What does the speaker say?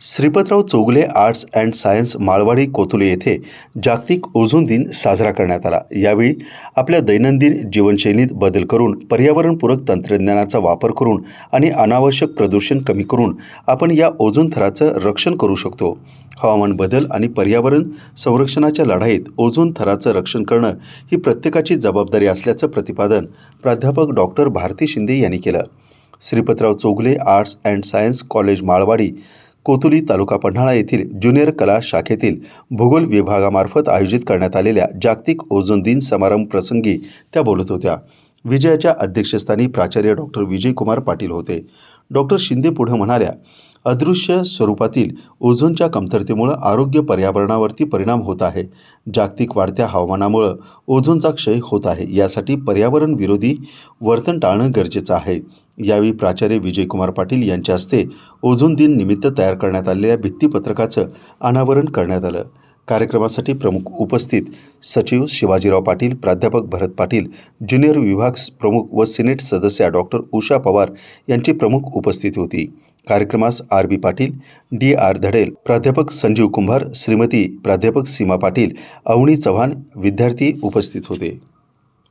Shripatrao Chougule arts and science Malwadi Kothule येथे जागतिक ozone दिन साजरा करण्यात आला. यावेळी आपल्या दैनंदिन जीवनशैलीत बदल करून पर्यावरणपूरक तंत्रज्ञानाचा वापर करून आणि अनावश्यक प्रदूषण कमी करून आपण या ओझोन थराचं रक्षण करू शकतो. हवामान बदल आणि पर्यावरण संरक्षणाच्या लढाईत ओझोन थराचं रक्षण करणं ही प्रत्येकाची जबाबदारी असल्याचं प्रतिपादन प्राध्यापक डॉक्टर भारती शिंदे यांनी केलं. Shripatrao Chogale arts and science college Malwadi Kotuli taluka Panhala येथील ज्युनियर कला शाखेतील भूगोल विभागामार्फत आयोजित करण्यात आलेल्या जागतिक ओझोन दिन समारंभ प्रसंगी त्या बोलत होत्या. विजयाच्या अध्यक्षस्थानी प्राचार्य डॉक्टर विजयकुमार पाटील होते. डॉक्टर शिंदे पुढे म्हणाल्या अदृश्य स्वरूपातील ओझोनच्या कमतरतेमुळं आरोग्य पर्यावरणावरती परिणाम होत आहे. जागतिक वाढत्या हवामानामुळं ओझोनचा क्षय होत आहे. यासाठी पर्यावरण विरोधी वर्तन टाळणं गरजेचं आहे. यावेळी प्राचार्य विजयकुमार पाटील यांच्या हस्ते ओझोन दिन निमित्त तयार करण्यात आलेल्या भित्तीपत्रकाचं अनावरण करण्यात आलं. कार्यक्रमासाठी प्रमुख उपस्थित सचिव शिवाजीराव पाटील प्राध्यापक भरत पाटील ज्युनियर विभाग प्रमुख व सिनेट सदस्या डॉक्टर उषा पवार यांची प्रमुख उपस्थिती होती. कार्यक्रमास R B Patil D R Dhadel प्राध्यापक संजीव कुंभार श्रीमती प्राध्यापक सीमा पाटील अवनी चव्हाण विद्यार्थी उपस्थित होते.